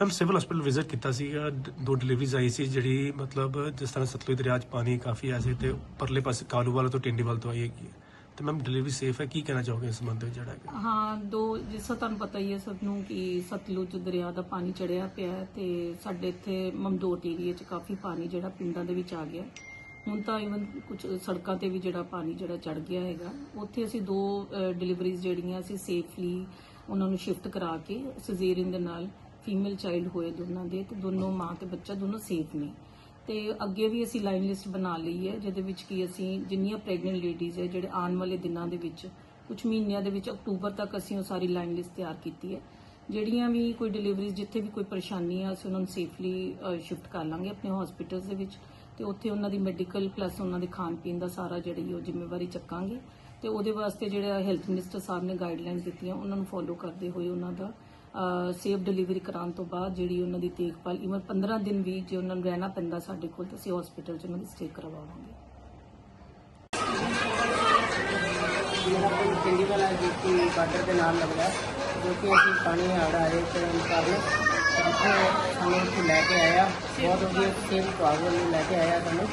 Ma'am civil hospital visit ਕੀਤਾ ਸੀਗਾ। ਦੋ ਡਿਲੀਵਰੀਜ਼ ਆਈ ਸੀ ਜਿਹੜੀ ਮਤਲਬ ਜਿਸ ਤਰ੍ਹਾਂ ਸਤਲੁਜ ਦਰਿਆ 'ਚ ਪਾਣੀ ਕਾਫੀ ਆਇਆ ਸੀ ਤੇ ਪਰਲੇ ਪਾਸੇ ਕਾਲੂਵਾਲ ਤੋਂ ਟਿੰਡੀਵਾਲ ਤੋਂ ਆਈ ਹੈਗੀ ਹੈ। ਤੇ ਮੈਮ ਡਿਲੀਵਰੀ ਸੇਫ ਹੈ? ਕੀ ਕਹਿਣਾ ਚਾਹੋਗੇ ਇਸ ਸੰਬੰਧ ਵਿੱਚ ਜਿਹੜਾ ਹੈਗਾ? ਹਾਂ, ਦੋ ਜਿਸ ਤਰ੍ਹਾਂ ਤੁਹਾਨੂੰ ਪਤਾ ਹੀ ਹੈ ਸਭ ਨੂੰ ਕਿ ਸਤਲੁਜ ਦਰਿਆ ਦਾ ਪਾਣੀ ਚੜਿਆ ਪਿਆ ਹੈ ਤੇ ਸਾਡੇ ਇੱਥੇ ਮਮਦੋਟ ਏਰੀਏ 'ਚ ਕਾਫੀ ਪਾਣੀ ਜਿਹੜਾ ਪਿੰਡਾਂ ਦੇ ਵਿੱਚ ਆ ਗਿਆ ਹੁਣ ਤਾਂ ਇਵਨ ਕੁਝ ਸੜਕਾਂ ਤੇ ਵੀ ਜਿਹੜਾ ਪਾਣੀ ਜਿਹੜਾ ਚੜ ਗਿਆ ਹੈਗਾ। ਉੱਥੇ ਅਸੀਂ ਦੋ ਡਿਲੀਵਰੀਜ਼ ਜਿਹੜੀਆਂ ਅਸੀਂ ਸੇਫਲੀ ਉਹਨਾਂ ਨੂੰ ਸ਼ਿਫਟ ਕਰਾ ਕੇ ਸਿਜ਼ੇਰੀਅਨ ਦੇ ਨਾਲ ਫੀਮੇਲ ਚਾਈਲਡ ਹੋਏ ਦੋਨਾਂ ਦੇ ਤੇ ਦੋਨੋਂ ਮਾਂ ਤੇ ਬੱਚਾ ਦੋਨੋਂ ਸੇਫ ਨੇ। ਤੇ ਅੱਗੇ ਵੀ ਅਸੀਂ ਲਾਈਨ ਲਿਸਟ ਬਣਾ ਲਈ ਹੈ, ਜਿਹਦੇ ਵਿੱਚ ਕੀ ਅਸੀਂ ਜਿੰਨੀਆਂ ਪ੍ਰੈਗਨੈਂਟ ਲੇਡੀਜ਼ ਹੈ, ਜਿਹੜੇ ਆਉਣ ਵਾਲੇ ਦਿਨਾਂ ਦੇ ਵਿੱਚ ਕੁਝ ਮਹੀਨਿਆਂ ਦੇ ਵਿੱਚ ਅਕਤੂਬਰ ਤੱਕ ਅਸੀਂ ਉਹ ਸਾਰੀ ਲਾਈਨ ਲਿਸਟ ਤਿਆਰ ਕੀਤੀ ਹੈ। ਜਿਹੜੀਆਂ ਵੀ ਕੋਈ ਡਿਲੀਵਰੀਜ਼ ਜਿੱਥੇ ਵੀ ਕੋਈ ਪਰੇਸ਼ਾਨੀ ਆ, ਅਸੀਂ ਉਹਨਾਂ ਨੂੰ ਸੇਫਲੀ ਸ਼ਿਫਟ ਕਰ ਲਾਂਗੇ ਆਪਣੇ ਹਸਪੀਟਲਸ ਦੇ ਵਿੱਚ ਤੇ ਉੱਥੇ ਉਹਨਾਂ ਦੀ ਮੈਡੀਕਲ ਪਲੱਸ ਉਹਨਾਂ ਦੇ ਖਾਣ ਪੀਣ ਦਾ ਸਾਰਾ ਜਿਹੜੀ ਉਹ ਜ਼ਿੰਮੇਵਾਰੀ ਚੱਕਾਂਗੇ। ਤੇ ਉਹਦੇ ਵਾਸਤੇ ਜਿਹੜਾ ਹੈਲਥ ਮਿਨਿਸਟਰ ਸਾਹਿਬ ਨੇ ਗਾਈਡਲਾਈਨਸ ਦਿੱਤੀਆਂ, ਉਹਨਾਂ ਨੂੰ ਫੋਲੋ ਕਰਦੇ ਹੋਏ ਉਹਨਾਂ ਦਾ ਸੇਫ ਡਿਲੀਵਰੀ ਕਰਾਉਣ ਤੋਂ ਬਾਅਦ ਜਿਹੜੀ ਉਹਨਾਂ ਦੀ ਦੇਖਭਾਲ, ਇਵਨ 15 ਦਿਨ ਵੀ ਜੇ ਉਹਨਾਂ ਨੂੰ ਰਹਿਣਾ ਪੈਂਦਾ ਸਾਡੇ ਕੋਲ, ਤਾਂ ਅਸੀਂ ਹਸਪੀਟਲ 'ਚ ਉਹਨਾਂ ਦੀ ਸਟੇ ਕਰਵਾਵਾਂਗੇ। ਮੇਰਾ ਪਿੰਡ ਪਿੰਡੀ ਵਾਲਾ ਜੀਤੀ ਬਾਰਡਰ ਦੇ ਨਾਲ ਲੱਗਦਾ, ਜੋ ਕਿ ਅਸੀਂ ਪਾਣੀ ਹੜ੍ਹ ਆਏ ਤੇ ਕਾਰਨ ਜਿੱਥੇ ਸਾਨੂੰ ਇੱਥੇ ਲੈ ਕੇ ਆਇਆ, ਬਹੁਤ ਵਧੀਆ ਸੇਵ ਵਿਭਾਗ ਲੈ ਕੇ ਆਇਆ ਸਾਨੂੰ,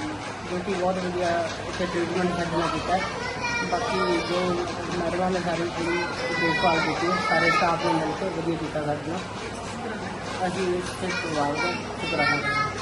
ਜੋ ਕਿ ਬਹੁਤ ਵਧੀਆ ਇੱਥੇ ਟ੍ਰੀਟਮੈਂਟ ਸਾਡੇ ਨਾਲ ਕੀਤਾ। ਬਾਕੀ ਜੋ ਮੈਡਮਾਂ ਨੇ ਸਾਰੀ ਪੂਰੀ ਦੇਖਭਾਲ ਕੀਤੀ ਸਾਰੇ ਸਟਾਫ ਨੇ ਮਿਲ ਕੇ ਵਧੀਆ ਕੀਤਾ ਸਾਡੇ ਅਸੀਂ ਇਸ ਵਿਭਾਗ ਦਾ ਸ਼ੁਕਰਾਨਾ ਕਰਦੇ ਹਾਂ